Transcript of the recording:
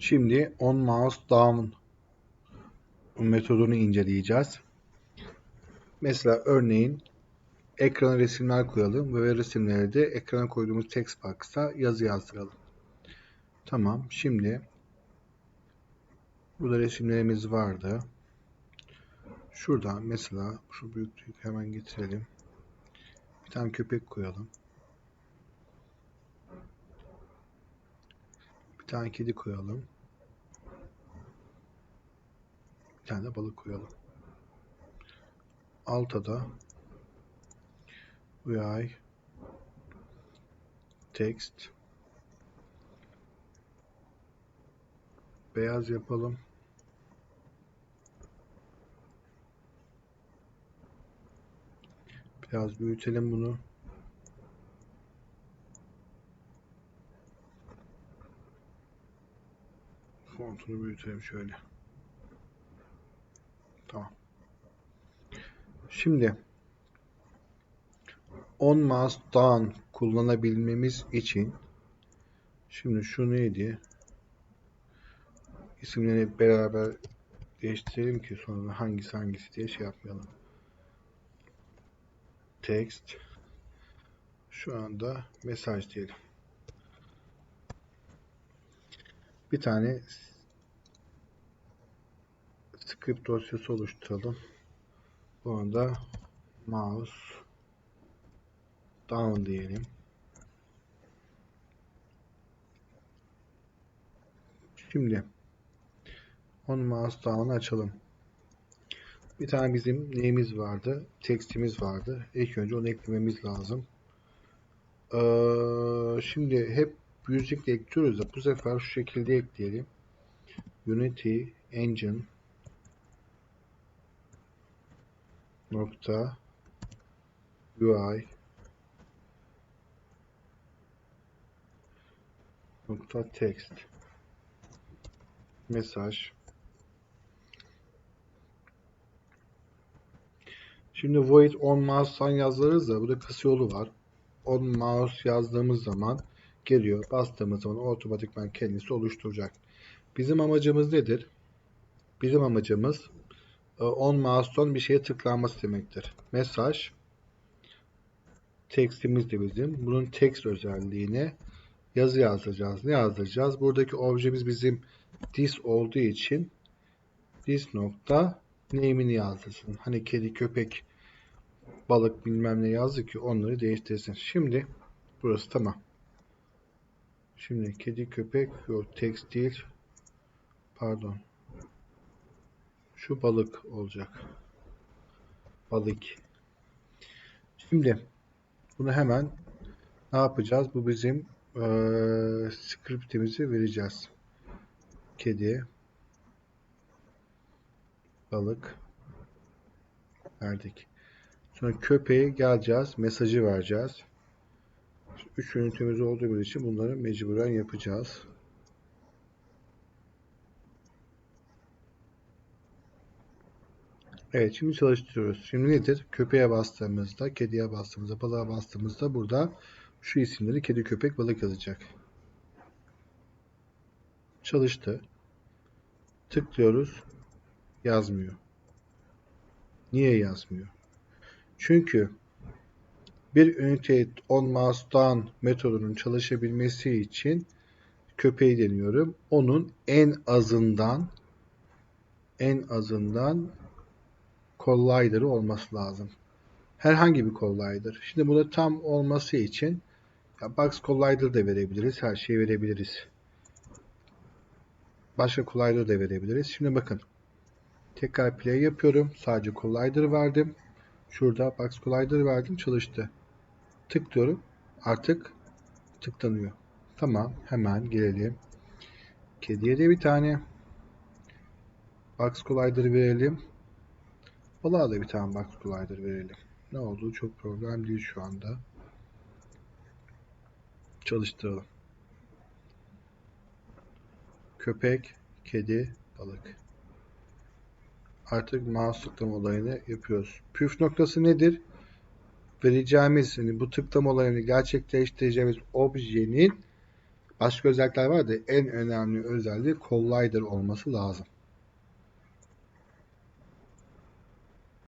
Şimdi on mouse down metodunu inceleyeceğiz. Mesela örneğin ekrana resimler koyalım ve resimleri de ekrana koyduğumuz text box'a yazı yazdıralım. Tamam. Şimdi burada resimlerimiz vardı. Şuradan mesela şu büyüklüğü hemen getirelim. Bir tane köpek koyalım. Tane kedi koyalım. Bir tane de balık koyalım. Alta da UI text beyaz yapalım. Biraz büyütelim bunu. Fontunu büyütelim şöyle. Tamam. Şimdi on down kullanabilmemiz için şimdi şu neydi? İsimleri beraber değiştirelim ki sonra hangisi hangisi diye şey yapmayalım. Text şu anda mesaj diyelim. Bir tane script dosyası oluşturalım. Bu anda mouse down diyelim. Şimdi on mouse down'ı açalım. Bir tane bizim neyimiz vardı? Text'imiz vardı. İlk önce onu eklememiz lazım. Ee, şimdi hep müzikle ekliyoruz da bu sefer şu şekilde ekleyelim. Unity Engine nokta UI nokta text mesaj Şimdi void on mouse'dan yazarız da burada kısa yolu var. On mouse yazdığımız zaman geliyor. Bastığımız zaman otomatikman kendisi oluşturacak. Bizim amacımız nedir? Bizim amacımız e, on mouse'dan bir şeye tıklanması demektir. Mesaj textimiz de bizim. Bunun text özelliğine yazı yazacağız. Ne yazacağız? Buradaki objemiz bizim this olduğu için this nokta name'ini yazdırsın. Hani kedi, köpek, balık bilmem ne yazdı ki onları değiştirsin. Şimdi burası tamam. Şimdi kedi, köpek, yok değil. Pardon. Şu balık olacak. Balık. Şimdi bunu hemen ne yapacağız? Bu bizim ee, scriptimizi vereceğiz. Kedi, balık verdik. Sonra köpeğe geleceğiz. Mesajı vereceğiz. Üç ünitemiz olduğumuz için bunları mecburen yapacağız. Evet şimdi çalıştırıyoruz. Şimdi nedir? Köpeğe bastığımızda, kediye bastığımızda, balığa bastığımızda burada şu isimleri kedi, köpek, balık yazacak. Çalıştı. Tıklıyoruz. Yazmıyor. Niye yazmıyor? Çünkü bir ünite on mouse metodunun çalışabilmesi için köpeği deniyorum. Onun en azından en azından collider'ı olması lazım. Herhangi bir collider. Şimdi burada tam olması için ya box collider da verebiliriz. Her şeyi verebiliriz. Başka collider da verebiliriz. Şimdi bakın. Tekrar play yapıyorum. Sadece collider verdim. Şurada box collider verdim. Çalıştı. Tıklıyorum. Artık tıklanıyor. Tamam. Hemen gelelim. Kediye de bir tane box collider verelim. Balığa da bir tane box collider verelim. Ne olduğu çok problem değil şu anda. Çalıştıralım. Köpek, kedi, balık. Artık mouse tıklama olayını yapıyoruz. Püf noktası nedir? Vereceğimiz, yani bu tıklama olayını gerçekleştireceğimiz objenin Başka özellikler var da en önemli özelliği Collider olması lazım.